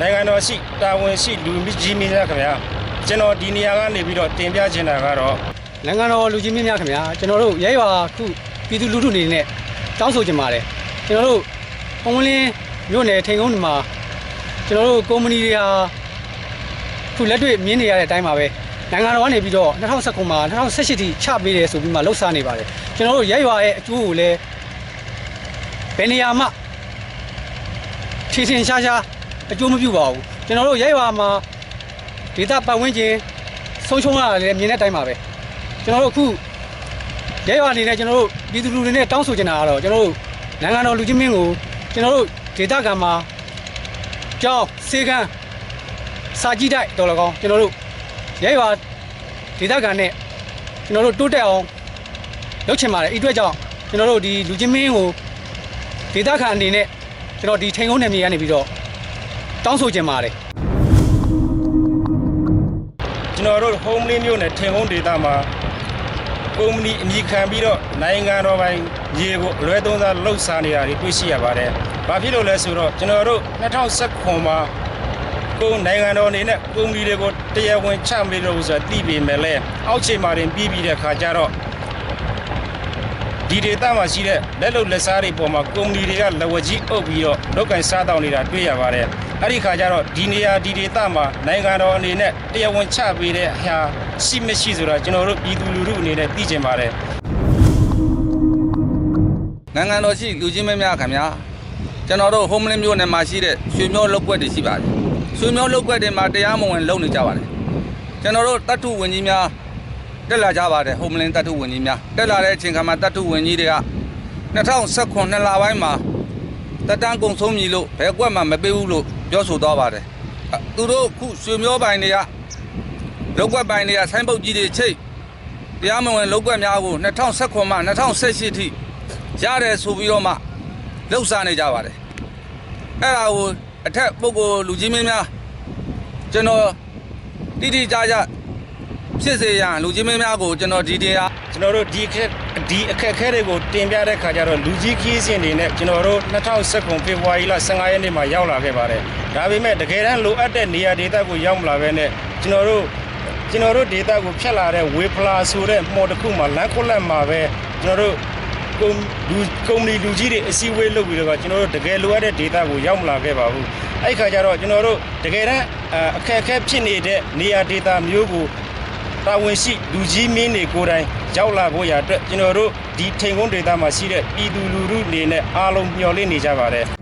နိုင်ငံတော်ရှိတာဝန်ရှိလူကြီးမင်းများခင်ဗျာကျွန်တော်ဒီနေရာကနေပြီးတော့တင်ပြချင်တာကတော့နိုင်ငံတော်လူကြီးမင်းများခင်ဗျာကျွန်တော်တို့ရဲရွာခုပြည်သူလူထုအနေနဲ့တောင်းဆိုချင်ပါတယ်ကျွန်တော်တို့ပုံမလင်းမြို့နယ်ထိန်ကုန်းဒီမှာကျွန်တော်တို့ကုမ္ပဏီတွေဟာခုလက်တွေ့မြင်နေရတဲ့အတိုင်းပါပဲနိုင်ငံတော်ကနေပြီးတော့2019မှာ2018ထိချပေးတယ်ဆိုပြီးမှလှုပ်ရှားနေပါတယ်ကျွန်တော်တို့ရဲရွာရဲ့အကျိုးကိုလည်းဘယ်နေရာမှထင်ထင်ရှားရှား အကျိုးမပြုပါဘူးကျွန်တော်တို့ရဲရွာမှာဒေသပတ်ဝန်းကျင်ဆုံးရှုံးရတာလည်းမြင်တဲ့အတိုင်းပါပဲကျွန်တော်တို့အခုရဲရွာအနေနဲ့ကျွန်တော်တို့ပြည်သူလူတွေနဲ့တောင်းဆိုချင်တာကတော့ကျွန်တော်တို့နိုင်ငံတော်လူကြီးမင်းကိုကျွန်တော်တို့ဒေသခံမှာကြောင်းစေကန်းစာကြည့်တိုက်တော်လကောင်းကျွန်တော်တို့ရဲရွာဒေသခံနဲ့ကျွန်တော်တို့တိုးတက်အောင်လုပ်ချင်ပါတယ်ဤအတွက်ကြောင့်ကျွန်တော်တို့ဒီလူကြီးမင်းကိုဒေသခံအနေနဲ့ကျွန်တော်ဒီထိန်ကုန်းနယ်မြေကနေပြီးတော့ တောင်းဆိုချင်ပါတယ်ကျွန်တော်တို့ home လေးမျိုးနဲ့ထင်ဟုံးဒေတာမှာကုမ္ပဏီအမည်ခံပြီးတော့နိုင်ငံတော်ပိုင်ရေကိုအလွဲသုံးစားလှုပ်ရှားနေတာတွေတွေ့ရှိရပါတယ်။ဘာဖြစ်လို့လဲဆိုတော့ကျွန်တော်တို့2019မှာကိုယ်နိုင်ငံတော်အနေနဲ့ကုမ္ပဏီတွေကိုတရားဝင်ချမေလို့ဆိုတာသိပေမဲ့လည်းအောက်ခြေမှာတင်ပြီးပြီးတဲ့ခါကျတော့ ဒီဒေတာမှာရှိတဲ့လက်လုံလက်စားတွေပေါ်မှာကုမ္ပဏီတွေကလက်ဝါးကြီးအုပ်ပြီးတော့လောက်ကင်စားတောင်းနေတာတွေ့ရပါတယ်။အဲ့ဒီခါကျတော့ဒီနေရာဒီဒေတာမှာနိုင်ငံတော်အနေနဲ့တရားဝင်ချပေးတဲ့အရာရှိမရှိဆိုတာကျွန်တော်တို့ပြည်သူလူထုအနေနဲ့သိကျင်ပါတယ်နိုင်ငံတော်ရှိလူချင်းမင်းများခင်ဗျာကျွန်တော်တို့ homeland မြို့နယ်မှာရှိတဲ့ရွှေမျိုးလောက်ကွက်တွေရှိပါတယ်ရွှေမျိုးလောက်ကွက်တွေမှာတရားမဝင်လုပ်နေကြပါတယ်ကျွန်တော်တို့တတ်ထုဝင်ကြီးများ တက်လာကြပါတယ် homeland တတ်ထုဝင်ကြီးများတက်လာတဲ့အချိန်ခါမှာတတ်ထုဝင်ကြီးတွေက2019နှစ်လပိုင်းမှာတက်တန်းကုံဆုံးမြည်လို့ဘယ်ကွက်မှမပေးဘူးလို့ပြောဆိုသွားပါတယ်အသူတို့ခုရွှေမျိုးပိုင်တွေကလောက်ကွက်ပိုင်တွေကဆိုင်းပုတ်ကြီးတွေချိတ်တရားမဝင်လောက်ကွက်များကို2019မှ2018ထိရတယ်ဆိုပြီးတော့မှလှုပ်ရှားနေကြပါတယ်အဲ့ဒါကိုအထက်ပုဂ္ဂိုလ်လူကြီးမင်းများကျွန်တော်တိတိကျကျ ဖြစ်စေရန်လူကြီးမင်းများကိုကျွန်တော်ဒီတင်အားကျွန်တော်တို့ဒီအခက်ဒီအခက်အခဲတွေကိုတင်ပြတဲ့ခါကျတော့လူကြီးခီးစဉ်တွေနဲ့ကျွန်တော်တို့2019ဖေဖော်ဝါရီလ15ရက်နေ့မှာရောက်လာခဲ့ပါတယ်ဒါပေမဲ့တကယ်တမ်းလိုအပ်တဲ့နေရာဒေသကိုရောက်မလာဘဲနဲ့ကျွန်တော်တို့ကျွန်တော်တို့ဒေသကိုဖြတ်လာတဲ့ဝေဖလာဆိုတဲ့မှော်တစ်ခုမှာလမ်းခုလက်မှာပဲကျွန်တော်တို့ကုမ္လူကုမ္ပဏီလူကြီးတွေအစည်းအဝေးလုပ်ပြီးတော့ကျွန်တော်တို့တကယ်လိုအပ်တဲ့ဒေသကိုရောက်မလာခဲ့ပါဘူးအဲ့ခါကျတော့ကျွန်တော်တို့တကယ်တမ်းအအခက်အခဲဖြစ်နေတဲ့နေရာဒေသမျိုးကို တာဝန်ရှိလူကြီးမင်းတွေကိုယ်တိုင်ရောက်လာဖို့ရအတွက်ကျွန်တော်တို့ဒီထိန်ကုန်းဒေသမှာရှိတဲ့ပြည်သူလူထုအနေနဲ့အားလုံးမျှော်လင့်နေကြပါတယ်